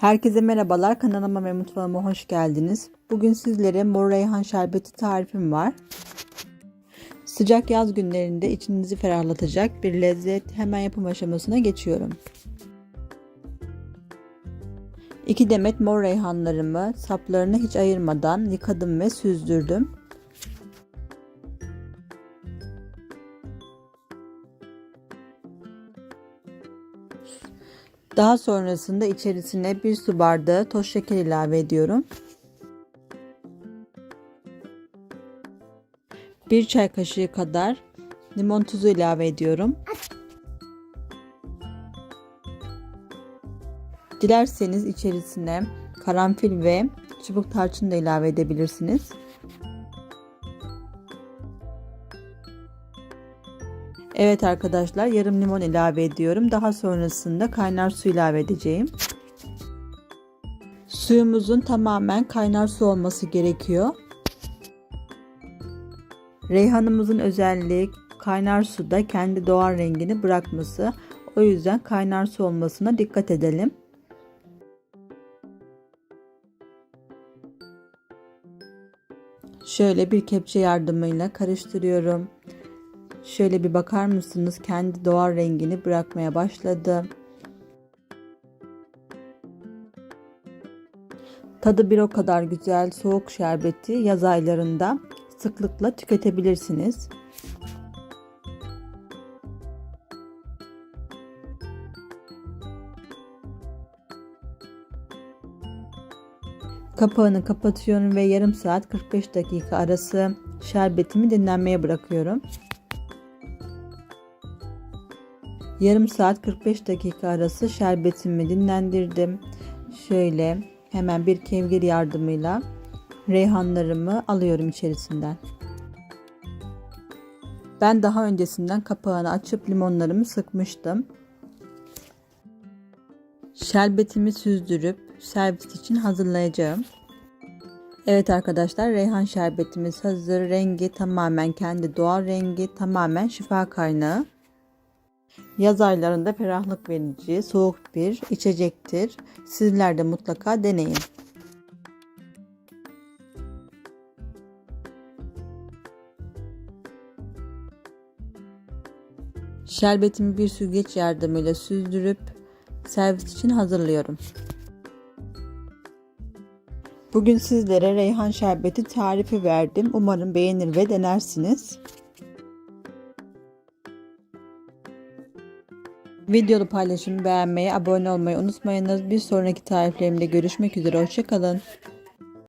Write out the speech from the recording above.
Herkese merhabalar. Kanalıma ve mutfağıma hoş geldiniz. Bugün sizlere mor reyhan şerbeti tarifim var. Sıcak yaz günlerinde içinizi ferahlatacak bir lezzet. Hemen yapım aşamasına geçiyorum. 2 demet mor reyhanlarımı saplarını hiç ayırmadan yıkadım ve süzdürdüm. Daha sonrasında içerisine bir su bardağı toz şeker ilave ediyorum. Bir çay kaşığı kadar limon tuzu ilave ediyorum. Dilerseniz içerisine karanfil ve çubuk tarçın da ilave edebilirsiniz. Evet arkadaşlar yarım limon ilave ediyorum. Daha sonrasında kaynar su ilave edeceğim. Suyumuzun tamamen kaynar su olması gerekiyor. Reyhanımızın özelliği kaynar suda kendi doğal rengini bırakması. O yüzden kaynar su olmasına dikkat edelim. Şöyle bir kepçe yardımıyla karıştırıyorum. Şöyle bir bakar mısınız? Kendi doğal rengini bırakmaya başladı. Tadı bir o kadar güzel soğuk şerbeti yaz aylarında sıklıkla tüketebilirsiniz. Kapağını kapatıyorum ve yarım saat 45 dakika arası şerbetimi dinlenmeye bırakıyorum. Yarım saat 45 dakika arası şerbetimi dinlendirdim. Şöyle hemen bir kevgir yardımıyla reyhanlarımı alıyorum içerisinden. Ben daha öncesinden kapağını açıp limonlarımı sıkmıştım. Şerbetimi süzdürüp servis için hazırlayacağım. Evet arkadaşlar reyhan şerbetimiz hazır. Rengi tamamen kendi doğal rengi tamamen şifa kaynağı. Yaz aylarında ferahlık verici soğuk bir içecektir. Sizler de mutlaka deneyin. Şerbetimi bir süzgeç yardımıyla süzdürüp servis için hazırlıyorum. Bugün sizlere reyhan şerbeti tarifi verdim. Umarım beğenir ve denersiniz. Videolu paylaşımı beğenmeyi, abone olmayı unutmayınız. Bir sonraki tariflerimde görüşmek üzere. Hoşçakalın.